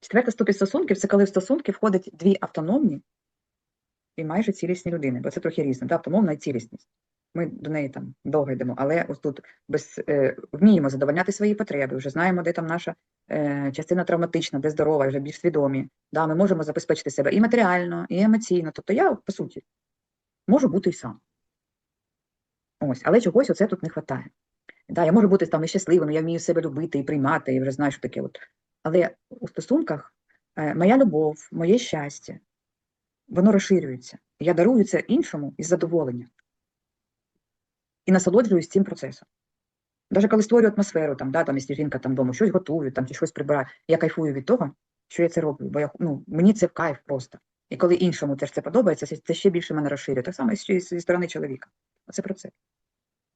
Четверта ступінь стосунків це коли в стосунки входять дві автономні і майже цілісні людини, бо це трохи різне, да? автономна і цілісність. Ми до неї там довго йдемо, але ось тут без, е, вміємо задовольняти свої потреби, вже знаємо, де там наша е, частина травматична, де здорова, вже більш свідомі. Да? Ми можемо забезпечити себе і матеріально, і емоційно. Тобто я, по суті, можу бути і сам. Ось, але чогось оце тут не вистачає. Да, я можу бути там і щасливим, я вмію себе любити і приймати, і вже знаю, що таке. От. Але у стосунках е, моя любов, моє щастя, воно розширюється. Я дарую це іншому із задоволенням. І насолоджуюсь цим процесом. Навіть коли створюю атмосферу, там, да, там, якщо жінка там вдома щось готує, там, чи щось прибирає, я кайфую від того, що я це роблю, бо я, ну, мені це в кайф просто. І коли іншому теж це подобається, це, це ще більше мене розширює. Так само і зі сторони чоловіка. Оце про це.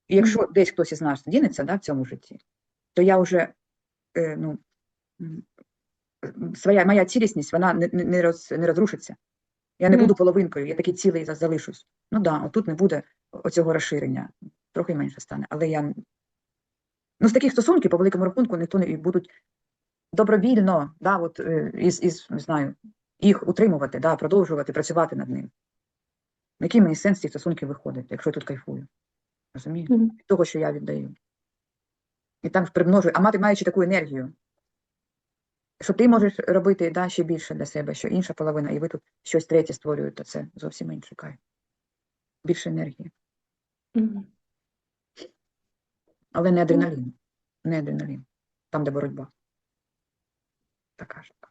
І якщо десь хтось із нас дінеться да, в цьому житті, то я вже е, ну, своя моя цілісність вона не, не, роз, не розрушиться. Я не Мгм. буду половинкою, я такий цілий за- залишусь. Ну да, отут не буде оцього розширення, трохи менше стане. Але я ну, з таких стосунків, по великому рахунку, ніхто не будуть добровільно, да, от, е, із, із, не знаю, їх утримувати, да, продовжувати працювати над ним. Який мені сенс цих стосунків виходить, якщо я тут кайфую? Розумієте? Мгм. Від того, що я віддаю. І там примножую, а мати маючи таку енергію, що ти можеш робити да, ще більше для себе, що інша половина, і ви тут щось третє створюєте, то це зовсім інший кайф. Більше енергії. Мгм. Але не адреналін. Не адреналін. Там, де боротьба. Така ж.